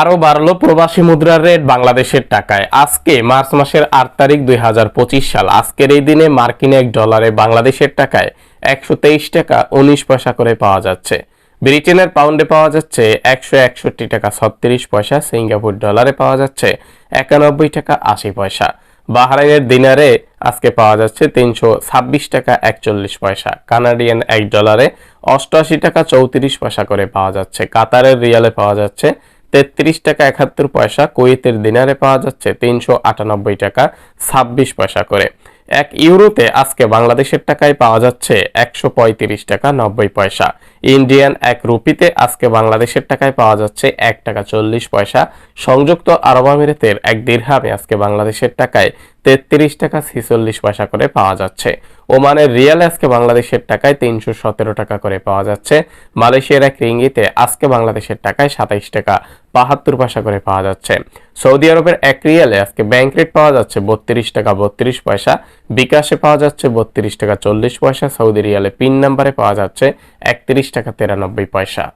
আরও বাড়লো প্রবাসী মুদ্রার রেট বাংলাদেশের টাকায়। আজকে মার্চ মাসের আট তারিখ দুই হাজার পঁচিশ সাল। আজকের এই দিনে মার্কিন এক ডলারে বাংলাদেশের টাকায় একশো তেইশ টাকা উনিশ পয়সা করে পাওয়া যাচ্ছে। ব্রিটেনের পাউন্ডে পাওয়া যাচ্ছে একশো একষট্টি টাকা ছত্রিশ পয়সা, সিঙ্গাপুর ডলারে পাওয়া যাচ্ছে একানব্বই টাকা আশি পয়সা। বাহরাইনের দিনারে আজকে পাওয়া যাচ্ছে তিনশো ছাব্বিশ টাকা একচল্লিশ পয়সা। কানাডিয়ান এক ডলারে অষ্টআশি টাকা চৌত্রিশ পয়সা করে পাওয়া যাচ্ছে। কাতারের রিয়ালে পাওয়া যাচ্ছে তেত্রিশ টাকা একাত্তর পয়সা, কুয়েতের দিনারে পাওয়া যাচ্ছে তিনশো আটানব্বই টাকা ছাব্বিশ পয়সা করে। এক ইউরোতে আজকে বাংলাদেশের টাকায় পাওয়া যাচ্ছে একশো পঁয়ত্রিশ টাকা নব্বই পয়সা। ইন্ডিয়ান এক রুপিতে আজকে বাংলাদেশের টাকায় পাওয়া যাচ্ছে এক টাকা চল্লিশ পয়সা। সংযুক্ত আরব আমিরাতের এক দীর্ঘামে আজকে বাংলাদেশের টাকায় তেত্রিশ টাকা ছিচল্লিশ পয়সা করে পাওয়া যাচ্ছে। ওমানের রিয়াল আজকে বাংলাদেশের টাকায় তিনশো সতেরো টাকা করে পাওয়া যাচ্ছে। মালয়েশিয়ার এক রিঙ্গিতে আজকে বাংলাদেশের টাকায় সাতাইশ টাকা। বাহাত্তর পয়সা করে পাওয়া যাচ্ছে। সৌদি আরবের এক রিয়ালে আজকে ব্যাংক রেট পাওয়া যাচ্ছে বত্রিশ টাকা বত্রিশ পয়সা, বিকাশে পাওয়া যাচ্ছে বত্রিশ টাকা চল্লিশ পয়সা, সৌদি রিয়ালে পিন নাম্বারে পাওয়া যাচ্ছে একত্রিশ টাকা তিরানব্বই পয়সা।